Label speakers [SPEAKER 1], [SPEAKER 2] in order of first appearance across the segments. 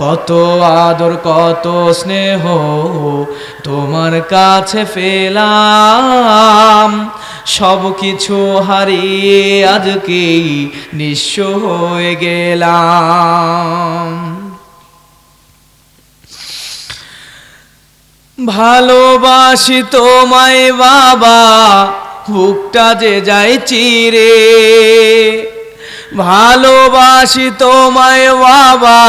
[SPEAKER 1] কত আদর, কত স্নেহ তোমার কাছে ফেলাম সব কিছু হারিয়ে আজকেই নিঃস্ব হয়ে গেলাম। ভালোবাসি তোমায় বাবা, বুকটা যে যাই চিরে। ভালোবাসি তোমায় বাবা,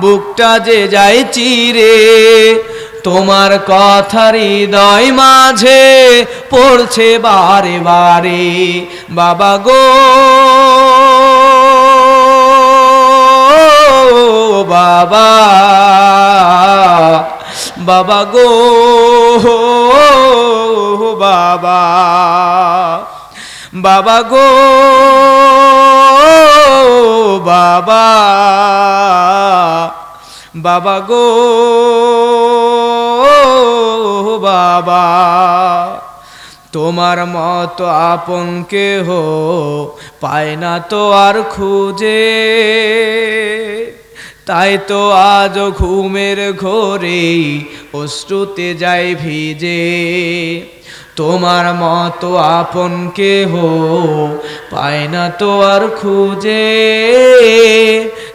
[SPEAKER 1] বুকটা যে যাই চিরে। তোমার কথা হৃদয় মাঝে পড়ছে বারে বারে, বাবা গো, বাবা বাবা গো, বাবা। বাবা গো, বাবা বাবা গো, বাবা, তোমার মত আপন কেহ পায় না তো আর খুঁজে। তাই তো আজ ঘুমের ঘোরে অশ্রুতে যাই ভিজে। তোমার মতো আপন কেহ পায় না তো আর খুঁজে।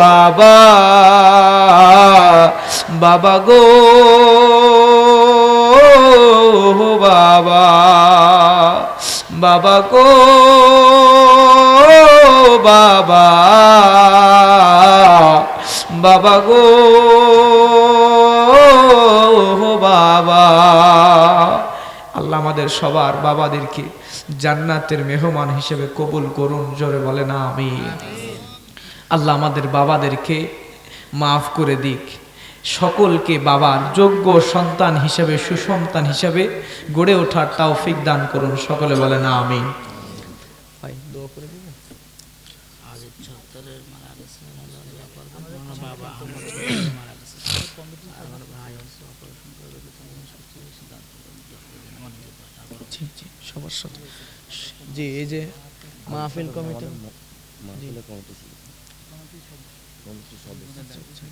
[SPEAKER 1] বাবা বাবা গো বাবা বাবা গো, বাবা বাবা গো বাবা। আল্লাহ আমাদের সবার বাবাদেরকে জান্নাতের মেহমান হিসেবে কবুল করুন, জোরে বলে না আমি আল্লাহ আমাদের বাবাদেরকে মাফ করে দিক। সকলকে বাবার যোগ্য সন্তান হিসেবে সুসন্তান হিসেবে গড়ে ওঠার তৌফিক দান করুন। সকলে বলে না আমি জি এই যে মাহফিল কমিটি
[SPEAKER 2] মাহফিলে কমিটি ছিল কমিটির সদস্য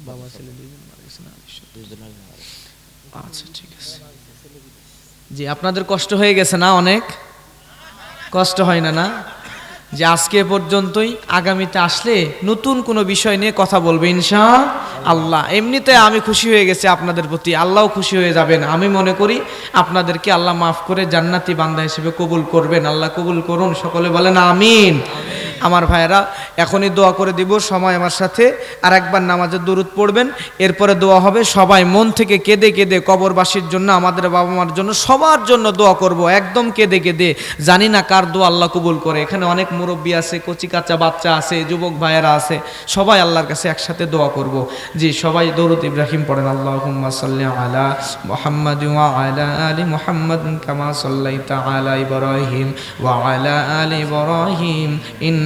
[SPEAKER 1] বাবা ছেলে দুইজন মারা গেছে না। আচ্ছা ঠিক আছে। জি আপনাদের কষ্ট হয়ে গেছে না অনেক? কষ্ট হয় না না? যে আজকে পর্যন্তই আগামীতে আসলে নতুন কোনো বিষয় নিয়ে কথা বলবে ইনশা আল্লাহ এমনিতে আমি খুশি হয়ে গেছি আপনাদের প্রতি। আল্লাহও খুশি হয়ে যাবেন। আমি মনে করি আপনাদেরকে আল্লাহ মাফ করে জান্নাতি বান্দা হিসেবে কবুল করবেন। আল্লাহ কবুল করুন সকলে বলেন আমিন। আমার ভাইয়েরা, এখনই দোয়া করে দিব, সময় আমার সাথে। আর একবার নামাজের দরুদ পড়বেন, এরপরে দোয়া হবে, সবাই মন থেকে কেঁদে কেঁদে কবরবাসীর জন্য, আমাদের বাবা মার জন্য, সবার জন্য দোয়া করব, একদম কেঁদে কেঁদে। জানি না কার দোয়া আল্লাহ কবুল করে, এখানে অনেক মুরব্বী আছে, কচি কাচ্চা বাচ্চা আছে, যুবক ভাইয়েরা আছে, সবাই আল্লাহর কাছে একসাথে দোয়া করব। জি, সবাই দরুদ ইব্রাহিম পড়েন আল্লাহ আলা মোহাম্মদ আলা মোহাম্মদ কামা সাল্লাইতা আলা ইব্রাহিম ওয়া আলা আলি ইব্রাহিম ইন্নাকা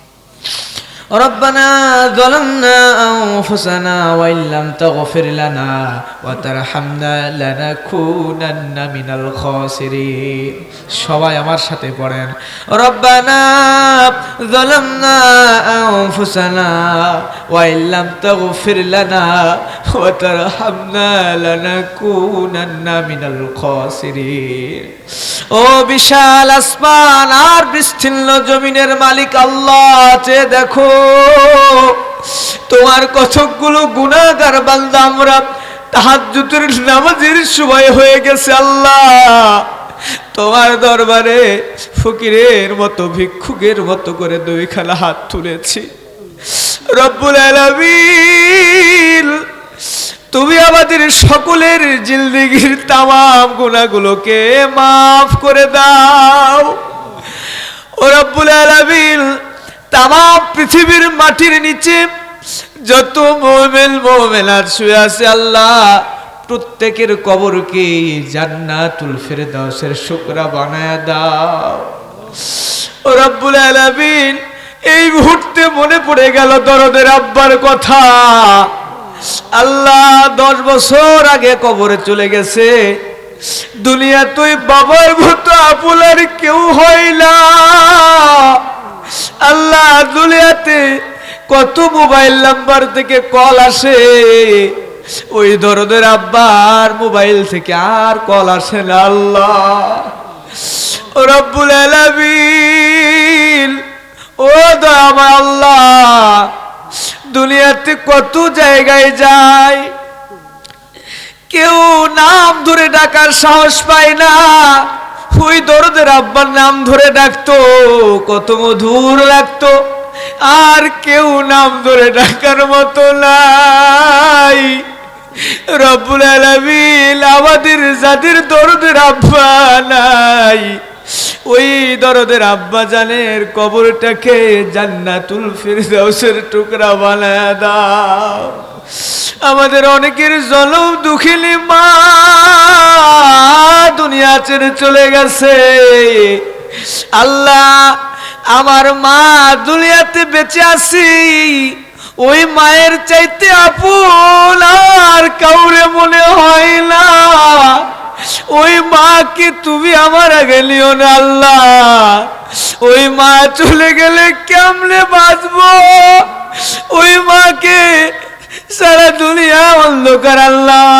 [SPEAKER 1] ربنا ظلمنا أنفسنا وإن لم تغفر لنا وترحمنا لنكونن من الخاسرين সবাই আমার সাথে পড়েন ربنا ظلمنا أنفسنا وإن لم تغفر لنا وترحمنا لنكونن من الخاسرين ও বিশাল আসমান আর বিস্তীর্ণ জমিনের মালিক আল্লাহ চেয়ে দেখো তোমার কতকগুলো গুণাগার বান্দা আমরা তাহাজ্জুদের নামাজের সময় হয়ে গেছে আল্লাহ। তোমার দরবারে ফকিরের মতো, ভিক্ষুকের মতো করে দুইখানা হাত তুলেছি। রব্বুল আলামিন, তুমি আমাদের সকলের জিন্দিগির তামাম গুণাগুলোকে মাফ করে দাও। ও রব্বুল আলামিন তামাম পৃথিবীর মাটির নিচে যত মোমেল মোমেনার শুয়ে আছে আল্লাহ, প্রত্যেকের কবরকে জান্নাতুল ফেরদাউসের শুকরা বানায় দাও। ও রব্বুল আলামিন, এই মুহূর্তে মনে পড়ে গেল দরদের আব্বার কথা। আল্লাহ দশ বছর আগে কবরে চলে গেছে। দুনিয়া তুই বাবার মতো আপুলার কত মোবাইল নাম্বার থেকে কল আসে? ওই ধরনের আব্বার মোবাইল থেকে আর কল আসে না, আল্লাহ। রব্বুল আলামিন, ও দয়ামা আল্লাহ, দুনিয়াতে কত জায়গায় যায় কেউ নাম ধরে ডাকার সাহস পায় না। ওই দরদের আব্বার নাম ধরে ডাকতো, কত মধুর লাগতো। আর কেউ নাম ধরে ডাকার মতো নাই। রব্বুল আলামিন আমাদের যাদের দরদের আব্বা নাই। ওই দরদের আব্বা জানের কবরটাকে জান্নাতুল ফিরদাউসের টুকরা বানায় দাও। আমাদের অনেকের জনম দুঃখিনী মা দুনিয়া ছেড়ে চলে গেছে। আল্লাহ আমার মা দুনিয়াতে বেঁচে আছি, ওই মায়ের চাইতে আপন আর কাউরে মনে হয় না। ওই মাকে তুমি আমার আগে নিও না আল্লাহ। ওই মা চলে গেলে কেমনে বাঁচবো? ওই মাকে সারা দুনিয়া অন্ধকার আল্লাহ।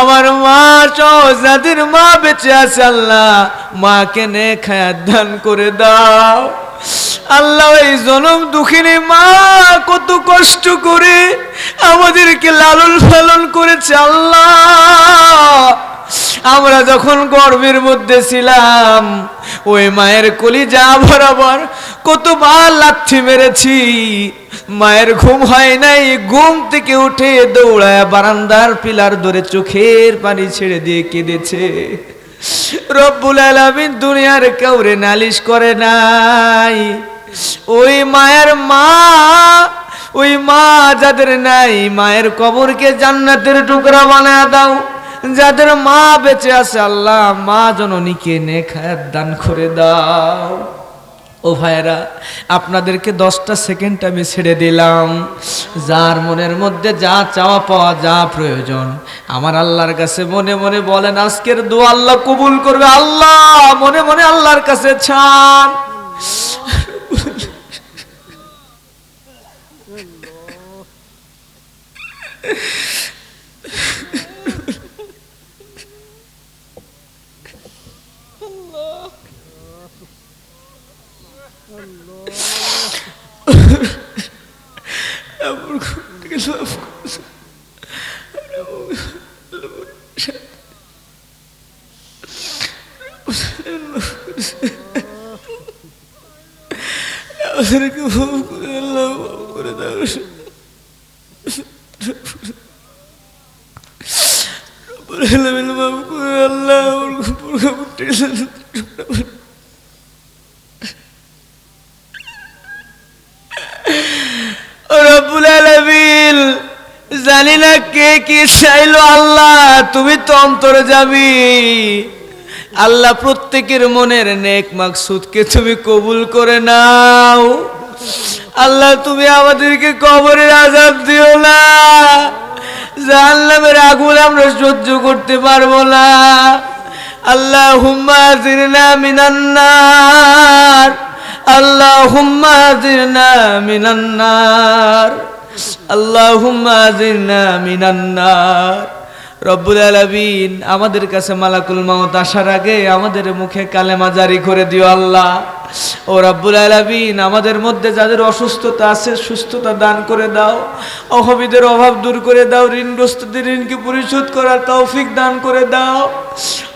[SPEAKER 1] আমার মা যাদের মা বেঁচে আছে আল্লাহ। মাকে নে খায়াত করে দাও। আল্লাহ এই জনম দুঃখিনী মা কত কষ্ট করে আমাদেরকে লালন পালন করেছে আল্লাহ। আমরা যখন গর্বের মধ্যে ছিলাম, ওই মায়ের কলি যা বরাবর কতবার লাথি মেরেছি। মায়ের ঘুম হয় নাই, ঘুম থেকে উঠে দৌড়ায় বারান্দার পিলার ধরে চোখের পানি ছেড়ে দিয়ে কেঁদেছে। রব্বুল আলামিন দুনিয়ার কাউরে নালিশ করে নাই। ওই মায়ের মা, ওই মা যাদের নাই, মায়ের কবরকে জান্নাতের টুকরা বানায় দাও। যাদের মা বেঁচে আছে, আল্লাহ মা জননীকে নেখায়াত দান করে দাও। ও ভাইরা আপনাদেরকে দশটা সেকেন্ড আমি ছেড়ে দিলাম। যার মনের মধ্যে যা চাওয়া পাওয়া, যা প্রয়োজন, আমার আল্লাহর কাছে মনে মনে বলেন, আজকের দু আল্লাহ কবুল করবে। আল্লাহ, মনে মনে আল্লাহর কাছে ছান আমার থেকে মাফ করে দাও। আমাদেরকে মাফ করে আল্লাহ মাফ করে দাও রব্বুল আলামিন মাফ করে আল্লাহ আমার উপর কাপড় টেনে দাও। ও রব্বুল আলামিন জানি না কে কি চাইলো আল্লাহ, তুমি তো অন্তরে যাবি। আল্লাহ প্রত্যেকের মনের নেক মাকসুদকে তুমি কবুল করে নাও। আল্লাহ, তুমি আমাদেরকে কবরের আজাব দিও না। জাহান্নামের আগুন আমরা সহ্য করতে পারব না। আল্লাহ হুম্মা জিরনা মিনান্নার আল্লাহ হুম্মা জিরনা মিনান্নার আল্লাহ হুম্মা জিরনা মিনান্নার রব্বুল আলামিন আমাদের কাছে মালাকুল মাউত আসার আগে আমাদের মুখে কালেমা জারি করে দিও আল্লাহ। ও রব্বুল আলামিন, আমাদের মধ্যে যাদের অসুস্থতা আছে, সুস্থতা দান করে দাও। অভাবীদের অভাব দূর করে দাও, ঋণগ্রস্তদের ঋণকে পরিশোধ করার তৌফিক দান করে দাও।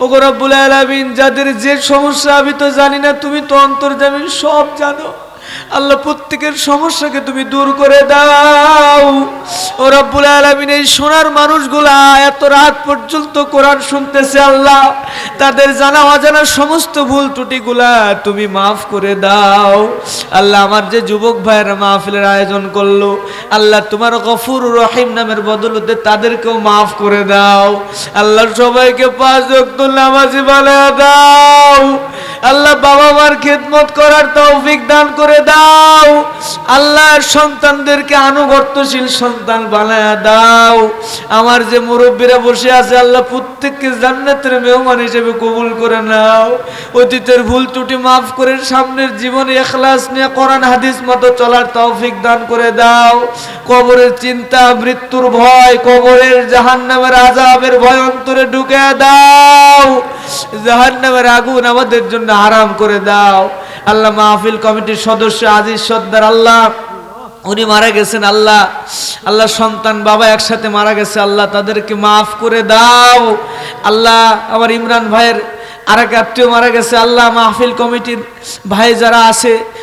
[SPEAKER 1] ও রব্বুল আলামিন, যাদের যে সমস্যা, আমি তো জানি না, তুমি তো অন্তর্জামিন সব জানো। আল্লাহ প্রত্যেকের সমস্যাকে তুমি দূর করে দাও। ও রব্বুল আলামিন, এই সোনার মানুষগুলা এত রাত পর্যন্ত কোরআন শুনতেছে আল্লাহ, তাদের জানা অজানা সমস্ত ভুল ত্রুটিগুলা তুমি মাফ করে দাও। আল্লাহ আমার যে যুবক ভাইয়েরা মাহফিলের আয়োজন করল, আল্লাহ তোমার গফুর রহিম নামের বদলতে তাদেরকেও মাফ করে দাও। আল্লাহ সবাইকে পাঁচ নামাজি বানায় দাও। আল্লাহ বাবা মার খেদমত করার তৌফিক দান করে দাও। আল্লাহর সন্তানদেরকে আনুগত্যশীল সন্তান বানায় দাও। আমার যে মুরব্বীরা বসে আছে, আল্লাহ প্রত্যেককে জান্নাতের মেহমান হিসেবে কবুল করে নাও। অতীতের ভুল ত্রুটি মাফ করে সামনের জীবনে এখলাস নিয়ে কোরআন, হাদিস মতো চলার তৌফিক দান করে দাও। কবরের চিন্তা, মৃত্যুর ভয়, কবরের জাহান্নামের আজাবের ভয় অন্তরে ঢুকে দাও। জাহান্নামের আগুন আমাদের জন্য আরাম করে দাও। আল্লাহ মাহফিল কমিটির সদস্য আজিজ সর্দার আল্লাহ, উনি মারা গেছেন আল্লাহ। আল্লাহ সন্তান, বাবা একসাথে মারা গেছে আল্লাহ, তাদেরকে মাফ করে দাও। আল্লাহ, আমার ইমরান ভাইয়ের আর এক আত্মীয় মারা গেছে আল্লাহ। মাহফিল কমিটির ভাই যারা আছে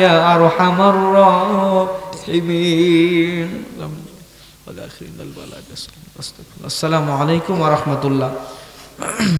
[SPEAKER 1] يا أرحم الراحمين. والآخرين البلاء السلام عليكم ورحمة الله.